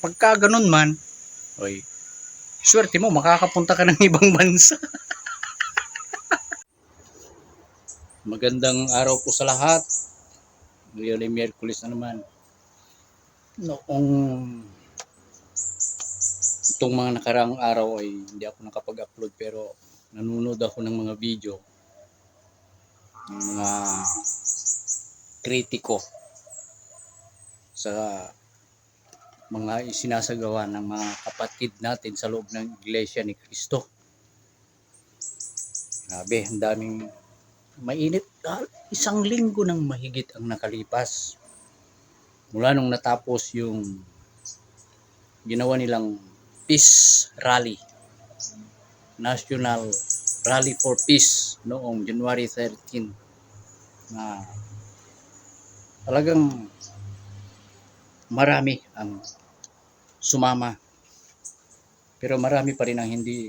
pagka ganun man, oy, swerte mo, makakapunta ka ng ibang bansa. Magandang araw po sa lahat. Ngayon ay Miyerkules na naman. Noong itong mga nakaraang araw ay hindi ako nakapag-upload pero nanonood ako ng mga video ng mga kritiko sa mga isinasagawa ng mga kapatid natin sa loob ng Iglesia ni Cristo. Grabe, ang daming mainit. Ah, Isang linggo ng mahigit ang nakalipas. Mula nung natapos yung ginawa nilang Peace Rally. National Rally for Peace noong January 13 na talagang marami ang sumama. Pero marami pa rin ang hindi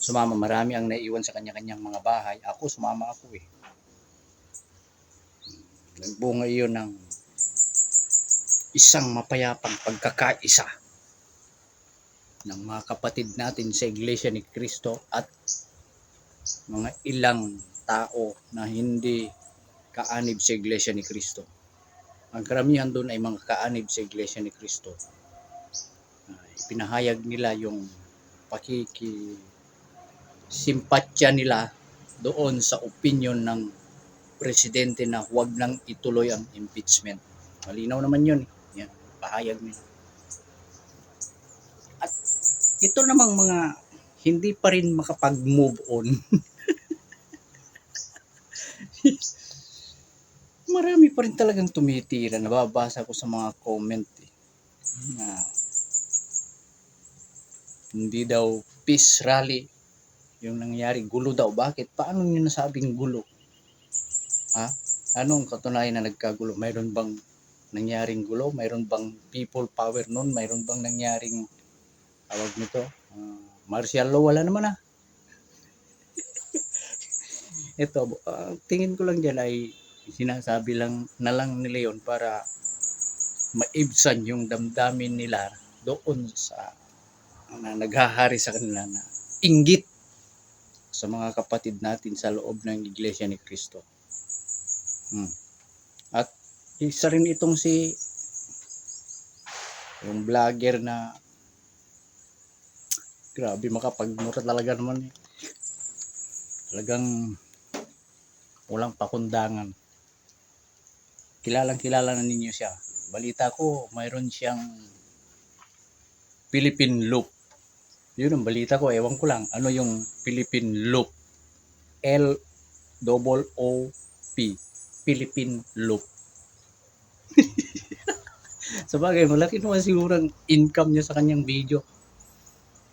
sumama. Marami ang naiwan sa kanya-kanyang mga bahay. Ako, sumama ako eh. Nagbunga iyon ng isang mapayapang pagkakaisa ng mga kapatid natin sa Iglesia ni Cristo at mga ilang tao na hindi kaanib sa Iglesia ni Cristo. Ang karamihan doon ay mga kaanib sa Iglesia ni Cristo. Uh, pinahayag nila yung pakiki simpatya nila doon sa opinion ng presidente na huwag nang ituloy ang impeachment. Malinaw naman yun. eh. Yan, pahayag nila. At ito namang mga hindi pa rin makapag-move on. Marami pa rin talagang tumitira. Nababasa ko sa mga comment eh, na hindi daw peace rally yung nangyari. Gulo daw. Bakit? Paano nyo nasabing gulo? Ha? Anong katunayan na nagkagulo? Mayroon bang nangyaring gulo? Mayroon bang people power noon? Mayroon bang nangyaring tawag nito? Ah, martial law? Wala naman ah. Ito, ah, tingin ko lang dyan ay sinasabi lang na lang nila yun para maibsan yung damdamin nila doon sa na naghahari sa kanila na inggit sa mga kapatid natin sa loob ng Iglesia ni Cristo. Hmm. At isa rin itong si yung vlogger na grabe makapagmura talaga naman eh. Talagang walang pakundangan. Kilalang kilala na ninyo siya. Balita ko, mayroon siyang Philippine Loop. Yun ang balita ko, ewan ko lang. Ano yung Philippine Loop? L double O P. Philippine Loop. sa bagay, malaki naman siguro ang income niya sa kanyang video.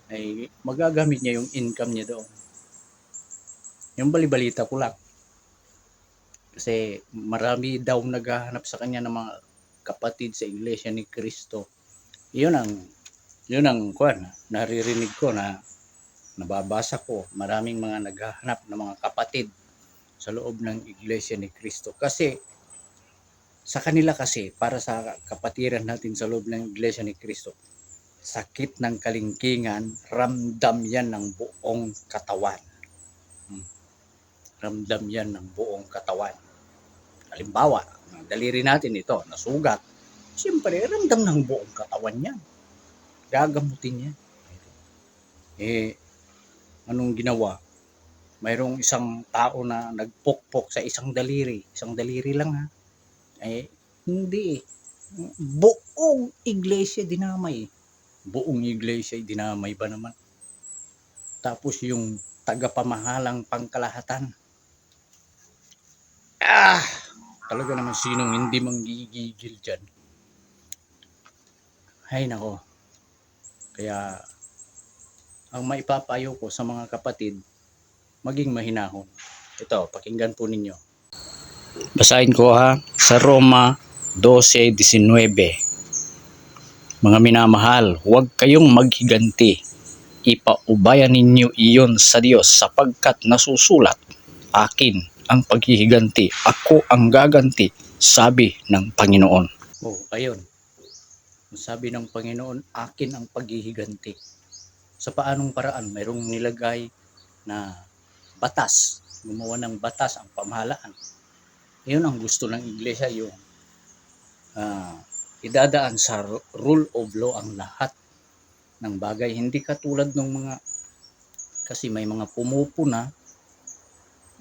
Ay, magagamit niya yung income niya doon. Yung balibalita ko lang. Kasi marami daw naghahanap sa kanya ng mga kapatid sa Iglesia ni Cristo. Yun ang yun ang kwan, naririnig ko na nababasa ko. Maraming mga naghahanap ng mga kapatid sa loob ng Iglesia ni Cristo. Kasi sa kanila kasi, para sa kapatiran natin sa loob ng Iglesia ni Cristo, sakit ng kalingkingan, ramdam yan ng buong katawan. Hmm. Ramdam yan ng buong katawan. Halimbawa, daliri natin ito, nasugat. Siyempre, ramdam ng buong katawan yan. Gagamutin niya. Eh, anong ginawa? Mayroong isang tao na nagpokpok sa isang daliri. Isang daliri lang ha. Eh, hindi eh. Buong iglesia dinamay. Buong iglesia dinamay ba naman? Tapos yung tagapamahalang pangkalahatan. Ah! Talaga naman sinong hindi manggigigil dyan. Hay nako. Kaya ang maipapayo ko sa mga kapatid, maging mahinahon. Ito, pakinggan po ninyo. Basahin ko ha, sa Roma 12.19 Mga minamahal, huwag kayong maghiganti. Ipaubayan ninyo iyon sa Diyos sapagkat nasusulat, akin ang paghihiganti, ako ang gaganti, sabi ng Panginoon. Oh, ayun. Sabi ng Panginoon, akin ang paghihiganti. Sa paanong paraan? Mayroong nilagay na batas. Gumawa ng batas ang pamahalaan. Yun ang gusto ng iglesia, yung ah, idadaan sa ru- rule of law ang lahat ng bagay. Hindi katulad ng mga, kasi may mga pumupuna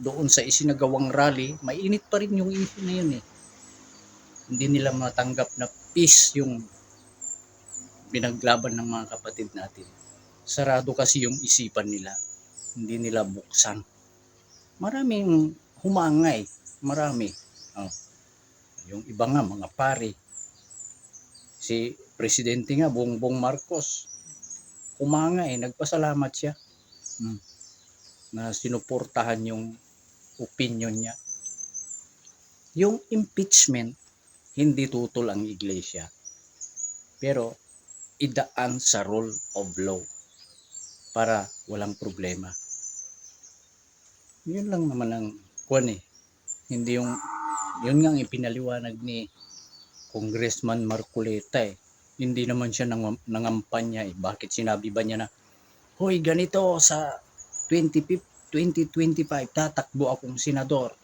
doon sa isinagawang rally, mainit pa rin yung issue na yun eh. Hindi nila matanggap na peace yung binaglaban ng mga kapatid natin. Sarado kasi yung isipan nila. Hindi nila buksan. Maraming humangay. Marami. Oh. Yung iba nga, mga pari. Si Presidente nga, Bongbong Marcos, humangay. Nagpasalamat siya. Hmm. Na sinuportahan yung opinion niya. Yung impeachment, hindi tutol ang iglesia. Pero idaan sa rule of law para walang problema. Yun lang naman ang kwan eh. Hindi yung, yun nga ang ipinaliwanag ni Congressman Marcoleta eh. Hindi naman siya nang, nangampanya eh. Bakit sinabi ba niya na, Hoy, ganito sa 20, 2025, tatakbo akong senador.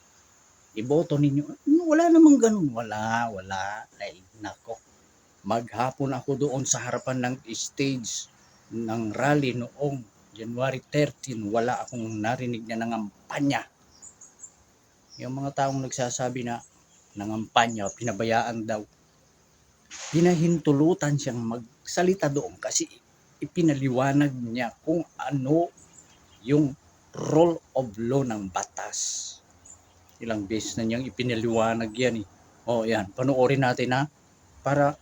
Iboto ninyo. Wala namang ganun. Wala, wala. Ay, nako maghapon ako doon sa harapan ng stage ng rally noong January 13, wala akong narinig na nangampanya. Yung mga taong nagsasabi na nangampanya, pinabayaan daw, pinahintulutan siyang magsalita doon kasi ipinaliwanag niya kung ano yung rule of law ng batas. Ilang beses na niyang ipinaliwanag yan eh. O yan, panoorin natin ha, para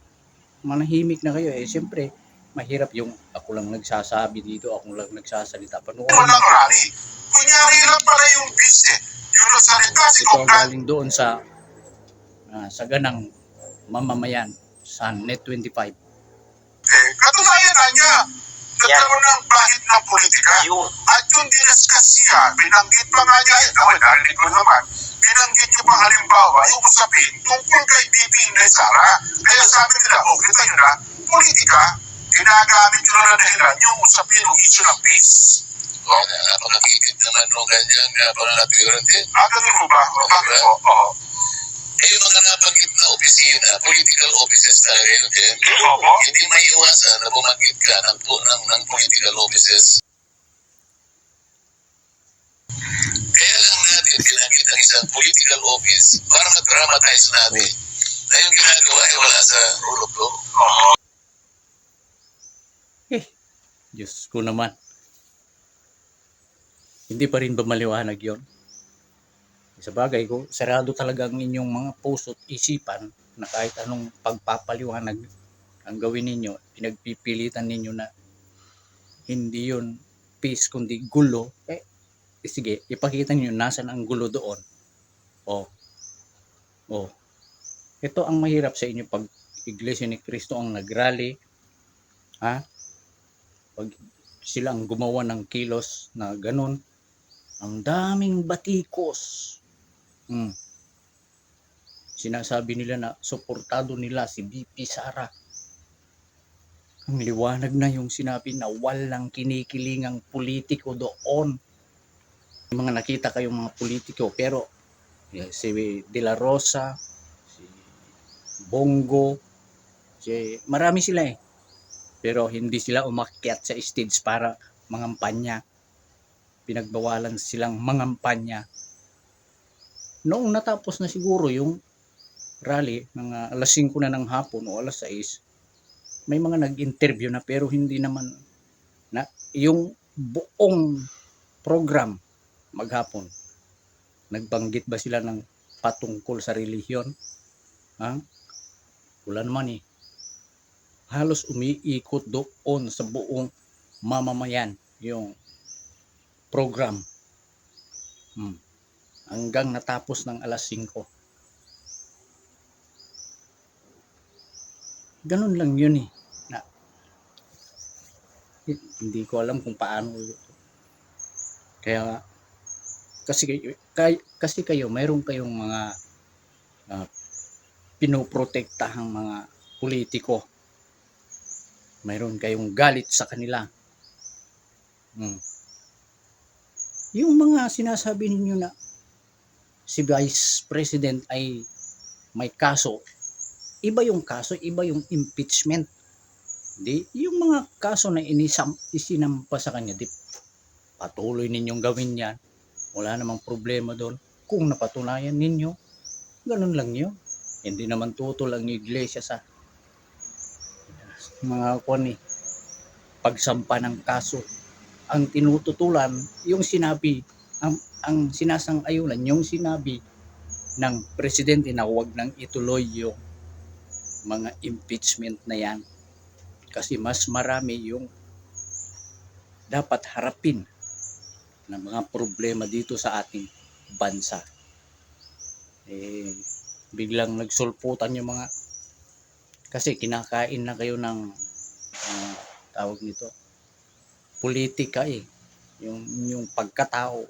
manahimik na kayo eh. Siyempre, mahirap yung ako lang nagsasabi dito, ako lang nagsasalita. Panoorin walang natin. rally. Kunyari lang pala yung bis eh. Yung nagsalita si Ito ang galing doon sa uh, sa ganang mamamayan sa Net 25. eh. Niya. Nagkaroon ng bahid ng politika. Yun. At yung dinaskas niya, binanggit pa nga niya, eh, naman, narinig ko naman, binanggit niya pa halimbawa yung usapin tungkol kay Bibi Inday Sara. Kaya sabi nila, oh, kita nyo na, politika, ginagamit nyo na dahilan yung usapin yung issue ng peace. Oh, napakakikit naman nung ganyan nga pala naturante. Ah, ganun mo ba? Bakit po? Oo. Eh, yung mga nabanggit na opisina, political offices tayo ngayon, Ken. Opo. Hindi may iwasan na bumanggit ka ng, po- ng, ng political offices. Kaya lang natin ginamit ang isang political office para mag-dramatize natin na yung ginagawa ay wala sa rule of law. Eh, Diyos ko naman. Hindi pa rin ba maliwanag yon? Sa bagay ko, sarado talaga ang inyong mga puso at isipan na kahit anong pagpapaliwanag ang gawin ninyo, pinagpipilitan ninyo na hindi yun peace kundi gulo, eh, sige, ipakita niyo nasan ang gulo doon. O, o, ito ang mahirap sa inyo pag Iglesia ni Cristo ang nagrally, ha? Pag sila ang gumawa ng kilos na ganun, ang daming batikos. Hmm. Sinasabi nila na suportado nila si BP Sara. Ang liwanag na yung sinabi na walang kinikilingang politiko doon. May mga nakita kayong mga politiko pero eh, si De La Rosa, si Bongo, si marami sila eh. Pero hindi sila umakyat sa stage para mangampanya. Pinagbawalan silang mangampanya. Noong natapos na siguro yung rally, mga alas 5 na ng hapon o alas 6, may mga nag-interview na pero hindi naman na yung buong program maghapon. Nagbanggit ba sila ng patungkol sa relihiyon? Ha? Wala naman eh. Halos umiikot doon sa buong mamamayan yung program. Hmm. Hanggang natapos ng alas 5. Ganun lang yun eh. Na, hindi ko alam kung paano kaya kasi kay, kasi kayo mayroon kayong mga uh, pinoprotektahang mga politiko mayroon kayong galit sa kanila. Hmm. Yung mga sinasabi ninyo na si Vice President ay may kaso, iba yung kaso, iba yung impeachment. Di, yung mga kaso na inisam, isinampa sa kanya, di, patuloy ninyong gawin yan. Wala namang problema doon. Kung napatunayan ninyo, ganun lang yun. Hindi naman tutol ang iglesia sa mga kwan eh, pagsampa ng kaso. Ang tinututulan, yung sinabi, ang, ang sinasang-ayunan, yung sinabi ng presidente na huwag nang ituloy yung mga impeachment na yan. Kasi mas marami yung dapat harapin ng mga problema dito sa ating bansa. Eh, biglang nagsulputan yung mga kasi kinakain na kayo ng ah, tawag nito politika eh yung yung pagkatao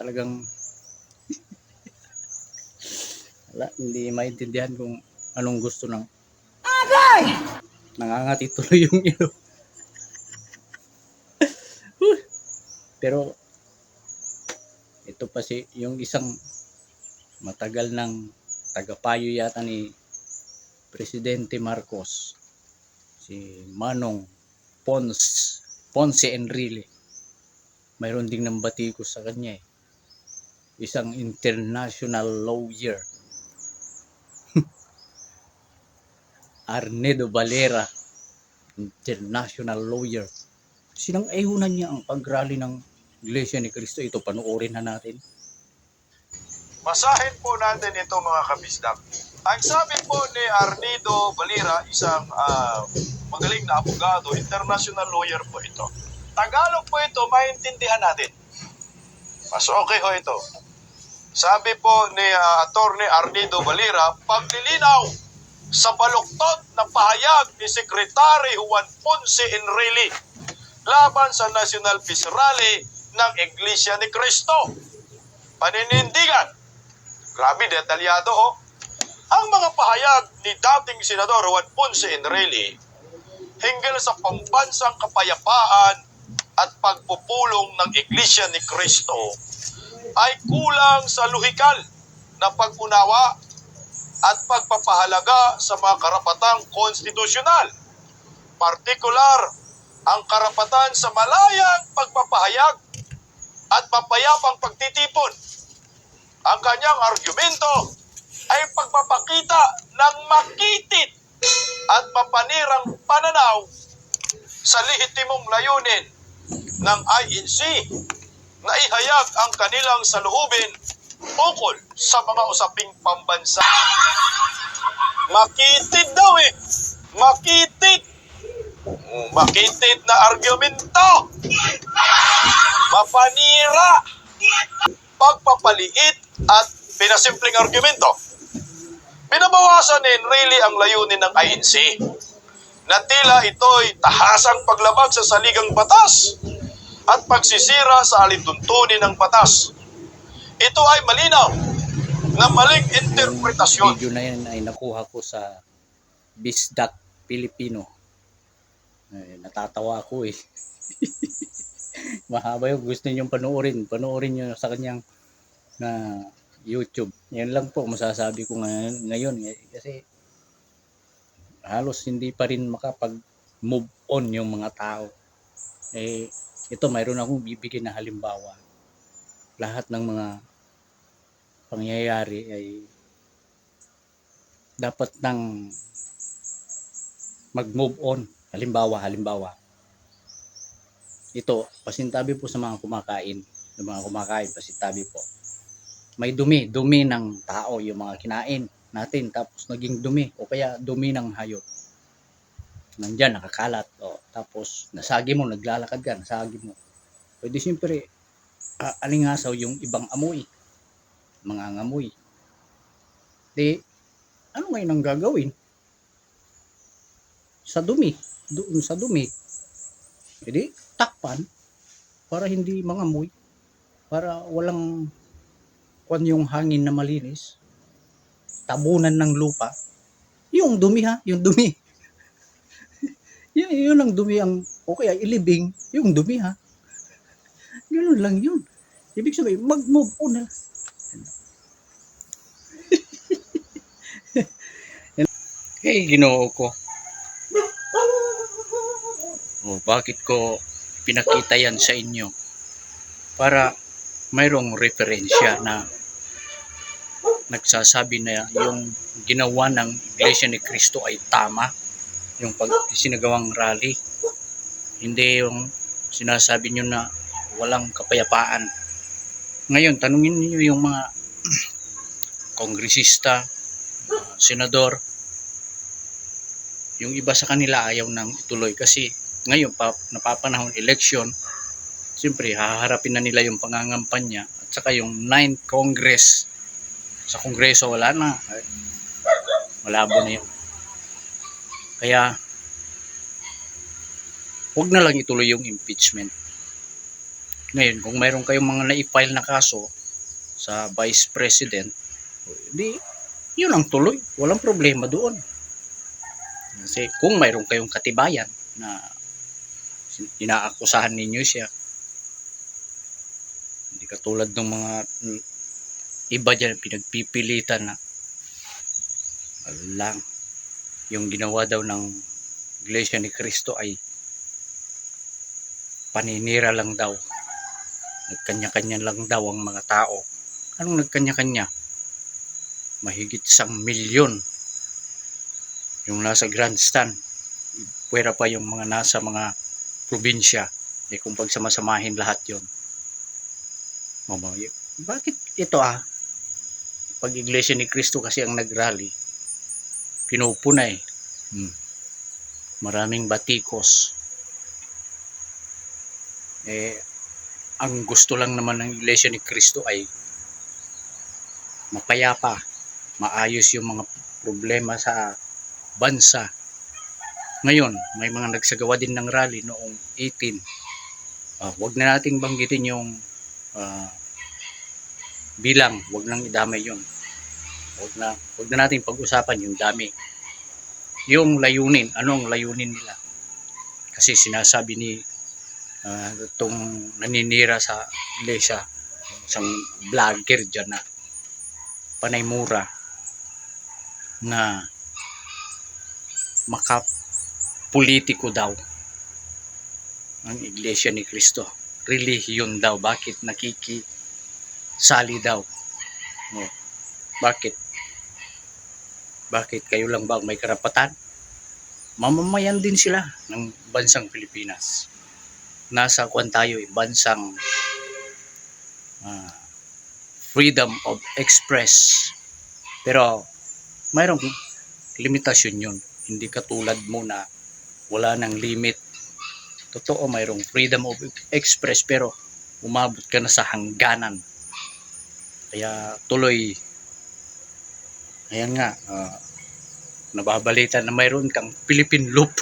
talagang wala hindi maintindihan kung anong gusto ng agay! nangangati tuloy yung ilong pero ito pa si yung isang matagal ng tagapayo yata ni Presidente Marcos si Manong Pons Ponce Enrile. Mayroon ding nambati ko sa kanya eh isang international lawyer Arnedo Valera international lawyer sinang ayunan niya ang pagrally ng Iglesia ni Cristo ito panoorin na natin Basahin po natin ito mga kabisdak. Ang sabi po ni Arnido Valera, isang ah, magaling na abogado, international lawyer po ito. Tagalog po ito, maintindihan natin. Mas okay ho ito. Sabi po ni uh, Attorney Arnido Valera, paglilinaw sa baluktot na pahayag ni Secretary Juan Ponce Enrile laban sa National Peace Rally ng Iglesia ni Cristo. Paninindigan Grabe, detalyado oh. Ang mga pahayag ni dating Senador Juan Ponce Enrile hinggil sa pambansang kapayapaan at pagpupulong ng Iglesia ni Cristo ay kulang sa luhikal na pag-unawa at pagpapahalaga sa mga karapatang konstitusyonal. Partikular, ang karapatan sa malayang pagpapahayag at mapayapang pagtitipon ang kanyang argumento ay pagpapakita ng makitit at mapanirang pananaw sa lehitimong layunin ng INC na ihayag ang kanilang saluhubin ukol sa mga usaping pambansa. Makitit daw eh. Makitit. Mm, Makitit na argumento. Mapanira pagpapaliit at pinasimpleng argumento. Binabawasan ni Enrile ang layunin ng INC na tila ito'y tahasang paglabag sa saligang batas at pagsisira sa alintuntunin ng batas. Ito ay malinaw na maling interpretasyon video na yan ay nakuha ko sa Bisdak Filipino. Eh, natatawa ako eh. Mahaba yung gusto niyo panoorin. Panoorin niyo sa kanyang na YouTube. Yan lang po masasabi ko ngayon, ngayon kasi halos hindi pa rin makapag move on yung mga tao. Eh, ito mayroon akong bibigyan na halimbawa. Lahat ng mga pangyayari ay dapat nang mag-move on. Halimbawa, halimbawa. Ito, pasintabi po sa mga kumakain. Sa mga kumakain, pasintabi po. May dumi, dumi ng tao, yung mga kinain natin. Tapos naging dumi, o kaya dumi ng hayop. Nandyan, nakakalat. O, tapos nasagi mo, naglalakad ka, nasagi mo. Pwede siyempre, ah, alingasaw yung ibang amoy. Mga ngamoy. Di, ano ngayon ang gagawin? Sa dumi, doon sa dumi. Jadi, takpan para hindi mangamoy. Para walang kwan yung hangin na malinis. Tabunan ng lupa. Yung dumi ha, yung dumi. Yun, yun ang dumi ang, okay, ay ilibing, yung dumi ha. Ganun lang yun. Ibig sabihin, mag-move on na. Eh, ginoo ko. Oh, bakit ko pinakita yan sa inyo? Para mayroong referensya na nagsasabi na yung ginawa ng Iglesia ni Cristo ay tama yung pag sinagawang rally. Hindi yung sinasabi nyo na walang kapayapaan. Ngayon tanungin niyo yung mga kongresista senador. Yung iba sa kanila ayaw nang ituloy kasi ngayon pa napapanahon election siyempre haharapin na nila yung pangangampanya at saka yung 9th Congress. Sa Kongreso wala na. Malabo na yun kaya huwag na lang ituloy yung impeachment. Ngayon kung mayroon kayong mga na-file na kaso sa Vice President di yun ang tuloy. Walang problema doon. Kasi kung mayroon kayong katibayan na inaakusahan ninyo siya hindi katulad ng mga iba dyan pinagpipilitan na lang yung ginawa daw ng Iglesia ni Cristo ay paninira lang daw. Nagkanya-kanya lang daw ang mga tao. Anong nagkanya-kanya? Mahigit isang milyon yung nasa grandstand. Pwera pa yung mga nasa mga probinsya. Eh kung pagsamasamahin lahat yon Mamayo. bakit ito ah? Pag iglesia ni Cristo kasi ang nagrally pinupunay. Hmm. maraming batikos. Eh ang gusto lang naman ng iglesia ni Cristo ay mapayapa maayos yung mga problema sa bansa. Ngayon may mga nagsagawa din ng rally noong 18 Ah, wag na nating banggitin yung ah, bilang. Wag nang idamay yun wag na wag na nating pag-usapan yung dami. Yung layunin anong layunin nila? Kasi sinasabi ni ah, itong naninira sa iglesia isang vlogger dyan na panay mura na makapolitiko daw ang iglesia ni Kristo. Relihiyon daw. Bakit nakiki sali daw? Oh. bakit bakit kayo lang ba may karapatan? Mamamayan din sila ng bansang Pilipinas. Nasa kwan tayo eh, bansang ah, freedom of express. Pero mayroong limitasyon yun. Hindi katulad mo na wala nang limit. Totoo mayroong freedom of express pero umabot ka na sa hangganan. Kaya tuloy ayan nga ah, nababalita na mayroon kang Philippine Loop.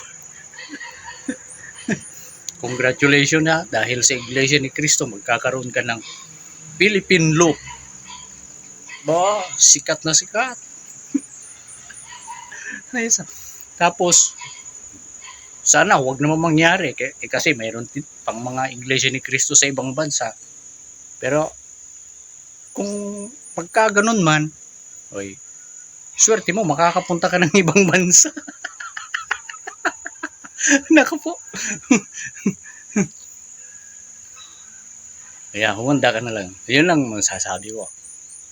Congratulations na dahil sa Iglesia ni Cristo magkakaroon ka ng Philippine Loop. Ba sikat na sikat. Tapos sana huwag naman mangyari eh, kasi mayroon pang mga iglesia ni Kristo sa ibang bansa. Pero kung pagka ganun man oy swerte mo makakapunta ka ng ibang bansa. Naka po. Kaya humanda ka na lang. Yun lang masasabi ko.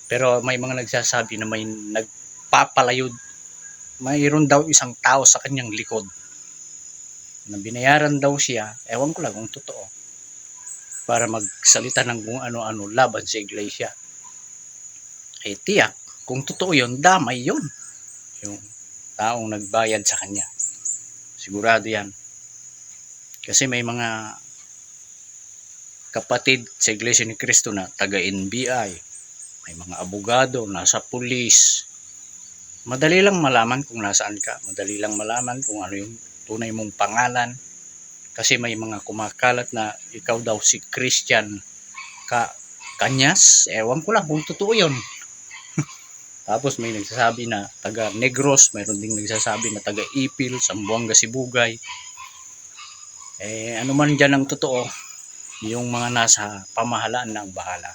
Pero may mga nagsasabi na may nagpapalayo. Mayroon daw isang tao sa kanyang likod. Na binayaran daw siya, ewan ko lang kung totoo, para magsalita ng kung ano-ano laban sa iglesia. Eh tiyak, kung totoo yun, damay yun. Yung taong nagbayad sa kanya. Sigurado yan. Kasi may mga kapatid sa Iglesia ni Cristo na taga-NBI, may mga abogado, nasa pulis. Madali lang malaman kung nasaan ka. Madali lang malaman kung ano yung tunay mong pangalan kasi may mga kumakalat na ikaw daw si Christian ka Kanyas ewan ko lang kung totoo yun tapos may nagsasabi na taga Negros mayroon ding nagsasabi na taga Ipil Sambuanga Sibugay Eh, ano man dyan ang totoo, yung mga nasa pamahalaan ng bahala.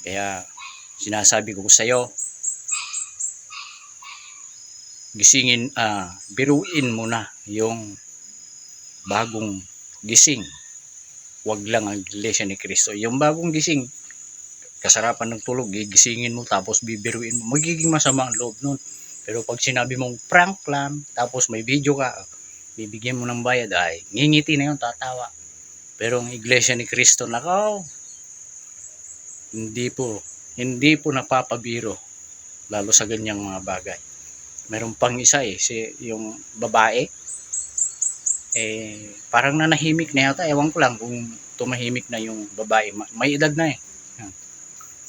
Kaya, sinasabi ko sa iyo, gisingin, ah, biruin mo na yung bagong gising. Huwag lang ang iglesia ni Kristo. Yung bagong gising, kasarapan ng tulog, gigisingin mo tapos bibiruin mo. Magiging masama ang loob nun. Pero pag sinabi mong prank lang, tapos may video ka, bibigyan mo ng bayad, ay ngingiti na yun, tatawa. Pero ang iglesia ni Kristo, nakaw, hindi po, hindi po napapabiro, lalo sa ganyang mga bagay. Meron pang isa eh, si, yung babae, eh, parang nanahimik na yata, ewan ko lang kung tumahimik na yung babae, Ma- may edad na eh.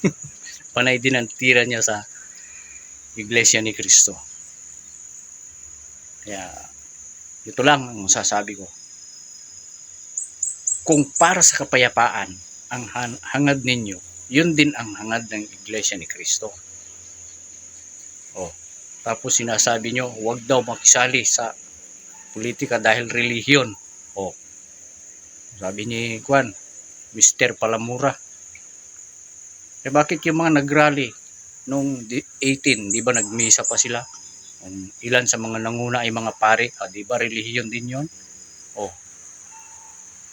Panay din ang tira niya sa iglesia ni Kristo. Kaya, ito lang ang sasabi ko. Kung para sa kapayapaan ang han- hangad ninyo, yun din ang hangad ng iglesia ni Kristo. Oh, tapos sinasabi nyo, huwag daw makisali sa politika dahil relihiyon. Oh, sabi ni Juan, Mr. Palamura. Eh bakit yung mga nagrally nung di- 18, di ba nagmisa pa sila? Um, ilan sa mga nanguna ay mga pare, ah, di ba relihiyon din yon? Oh.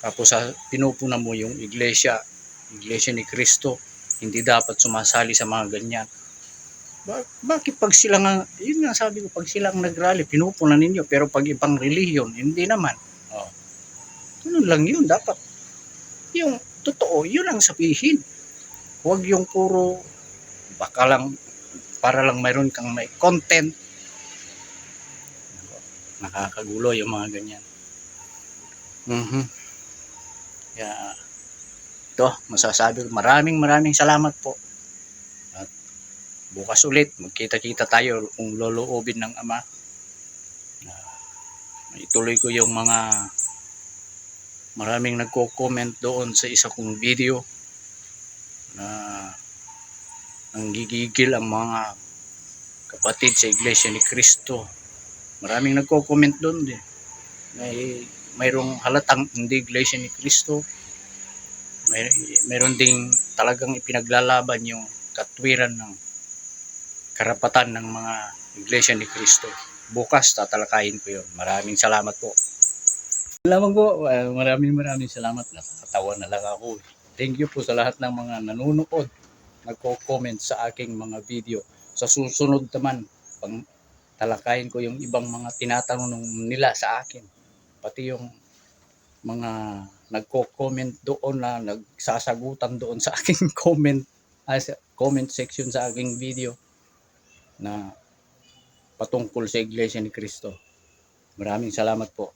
Tapos sa pinupuna mo yung iglesia, iglesia ni Kristo, hindi dapat sumasali sa mga ganyan. Ba- bakit pag sila nga, yun nga sabi ko, pag sila ang nagrally, pinupuna ninyo, pero pag ibang relihiyon, hindi naman. Oh. Ganun lang yun, dapat. Yung totoo, yun ang sabihin. Huwag yung puro, baka lang, para lang mayroon kang may content. Nakakagulo yung mga ganyan. Mhm. Kaya, ito, masasabi maraming maraming salamat po. At bukas ulit, magkita-kita tayo kung loloobin ng Ama. Ah, ituloy ko yung mga maraming nagko-comment doon sa isa kong video na nanggigigil ang mga kapatid sa Iglesia ni Kristo. Maraming nagko-comment doon din. May mayroong halatang hindi Iglesia ni Kristo. May mayroon ding talagang ipinaglalaban yung katwiran ng karapatan ng mga Iglesia ni Kristo. Bukas tatalakayin ko yun. Maraming salamat po. Lamang po, uh, maraming maraming salamat. Nakakatawa na lang ako. Thank you po sa lahat ng mga nanonood, nagko-comment sa aking mga video. Sa susunod naman, pang talakayin ko yung ibang mga tinatanong nila sa akin. Pati yung mga nagko-comment doon na nagsasagutan doon sa aking comment as comment section sa aking video na patungkol sa Iglesia ni Kristo. Maraming salamat po.